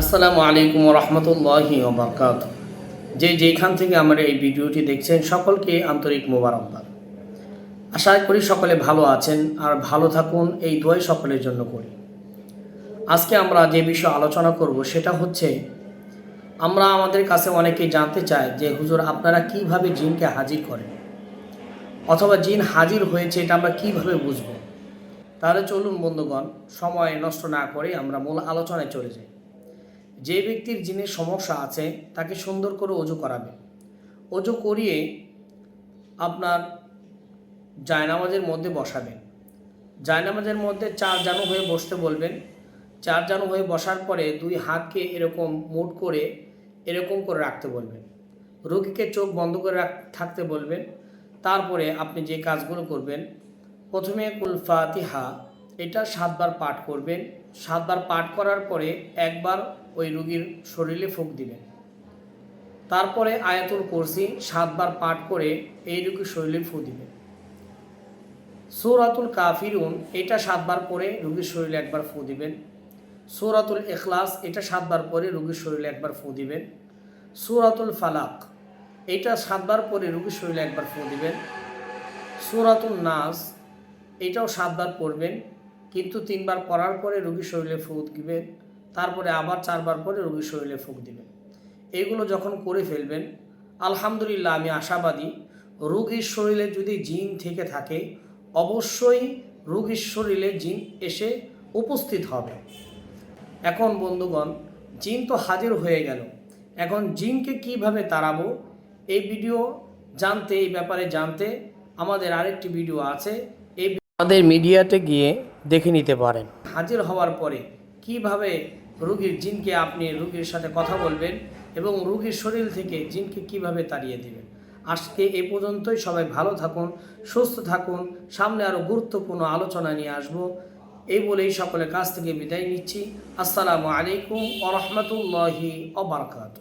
আসসালামু আলাইকুম রহমতুল্লাহি ওবরকাত। যে যেখান থেকে আমার এই ভিডিওটি দেখছেন, সকলকে আন্তরিক মোবারকবাদ। আশা করি সকলে ভালো আছেন আর ভালো থাকুন, এই দোয়াই সকলের জন্য করি। আজকে আমরা যে বিষয়ে আলোচনা করব, সেটা হচ্ছে, আমরা আমাদের কাছে অনেকেই জানতে চাই যে, হুজুর, আপনারা কীভাবে জিনকে হাজির করেন? অথবা জিন হাজির হয়েছে, এটা আমরা কীভাবে বুঝব? তাহলে চলুন বন্ধুগণ, সময় নষ্ট না করে আমরা মূল আলোচনায় চলে যাই। যে ব্যক্তির জিনের সমস্যা আছে, তাকে সুন্দর করে অজু করাবে। অজু করিয়ে আপনার জায়নামাজের মধ্যে বসাবেন। জায়নামাজের মধ্যে চার জানু হয়ে বসতে বলবেন। চার জানু হয়ে বসার পরে দুই হাতকে এরকম মুট করে এরকম করে রাখতে বলবেন। রোগীকে চোখ বন্ধ করে থাকতে বলবেন। তারপরে আপনি যে কাজগুলো করবেন, প্রথমে কুল ফাতিহা এটা সাতবার পাঠ করবেন। সাতবার পাঠ করার পরে একবার ওই রুগীর শরীরে ফুক দিবেন। তারপরে আয়াতুল কুরসি সাতবার পাঠ করে এই রুগীর শরীরে ফু দিবেন। সৌরাতুল কাফিরুন, এটা সাতবার পরে রুগীর শরীরে একবার ফু দিবেন। সৌরাতুল এখলাস এটা সাতবার পরে রুগীর শরীরে একবার ফু দিবেন। সৌরাতুল ফালাক, এটা সাতবার পরে রুগীর শরীরে একবার ফু দিবেন। সৌরাতুল নাস, এটাও সাতবার পড়বেন। কিন্তু তিনবার পড়ার পরে রুগীর শরীরে ফুক দিবেন তারপরে আবার চারবার পরে রুগীর শরীরে ফুক দিবেন এইগুলো যখন করে ফেলবেন, আলহামদুলিল্লাহ আমি আশাবাদী রুগীর শরীরে যদি জিন থেকে থাকে, অবশ্যই রুগীর শরীরে জিন এসে উপস্থিত হবে। এখন বন্ধুগণ, জিন তো হাজির হয়ে গেল। এখন জিনকে কীভাবে তাড়াবো, এই ভিডিও জানতে, এই ব্যাপারে জানতে আমাদের আরেকটি ভিডিও আছে। এই আমাদের মিডিয়াতে গিয়ে দেখে নিতে পারেন। হাজির হওয়ার পরে কীভাবে রুগীর জিনকে আপনি রুগীর সাথে কথা বলবেন এবং রুগীর শরীর থেকে জিনকে কীভাবে তাড়িয়ে দেবেন? আজকে এ পর্যন্তই, সবাই ভালো থাকুন, সুস্থ থাকুন, সামনে আরও গুরুত্বপূর্ণ আলোচনা নিয়ে আসব। এই বলেই সকলের কাছ থেকে বিদায় নিচ্ছি। আসসালামু আলাইকুম ওরহমতুল্লাহি অবরকাত